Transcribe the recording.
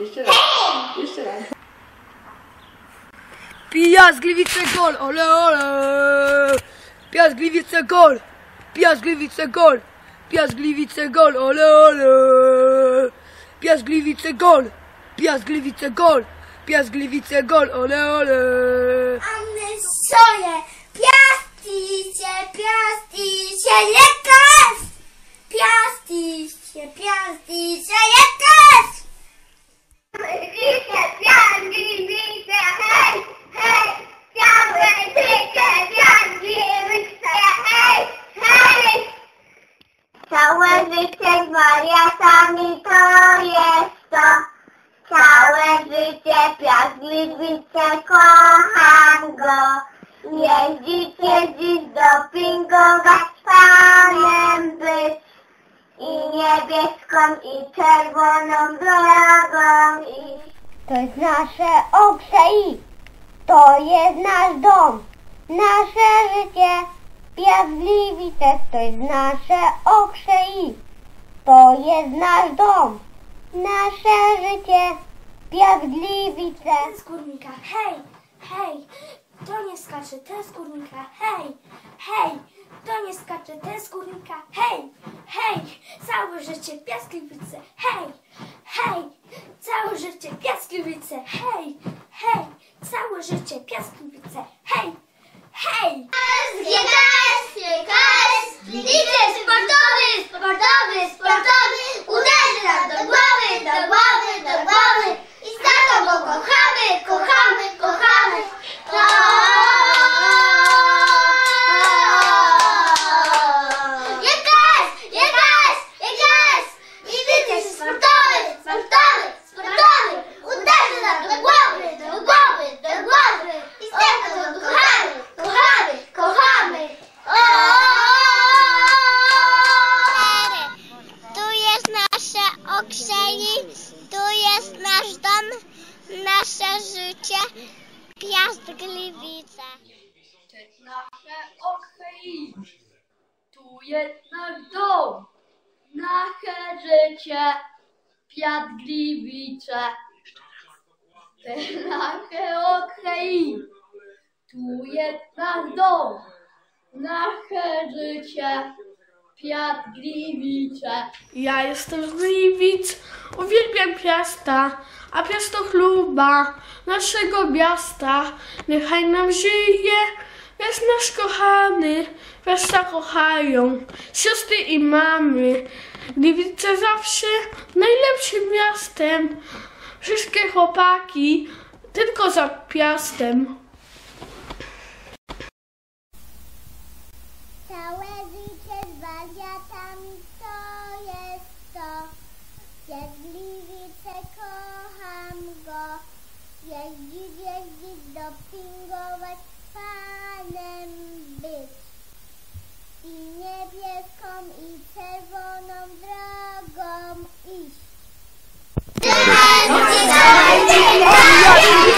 Jeszcze raz. Jeszcze raz. Piast Gliwice gol, ole ole! Piast Gliwice gol! Piast Gliwice gol! Piast Gliwice gol, ole ole! Piast Gliwice gol! Piast Gliwice gol! Piast Gliwice gol, ole ole! Anny soje! Piast idzie, lekarz! Życie piaskliwice, kocham go. Jeździć, jeździć, dopingować, panem być. I niebieską, i czerwoną drogą. To jest nasze okrzei. To jest nasz dom. Nasze życie. Piaskliwice to jest nasze okrzei. To jest nasz dom. Nasze życie. Piaskliwice. Ten z górnika, hej, hej, to nie skacze, ten z górnika, hej, hej, to nie skacze, ten z górnika, hej, hej, całe życie piaskliwice, hej, hej, całe życie piaskliwice, hej, hej, całe życie hej, nasze życie, Piast Gliwice. Nasze okej! Tu jest nasz dom! Nasze życie! Piast Gliwice! Nasze okej! Tu jest nasz dom! Nasze życie! Piast Gliwice! Ja jestem z Gliwic, uwielbiam Piasta, a Piasto chluba naszego miasta. Niechaj nam żyje, jest nasz kochany, Piasta kochają, siostry i mamy. Gliwice zawsze najlepszym miastem. Wszystkie chłopaki tylko za Piastem. rzeką i czerwoną drogą iść. Dlaczego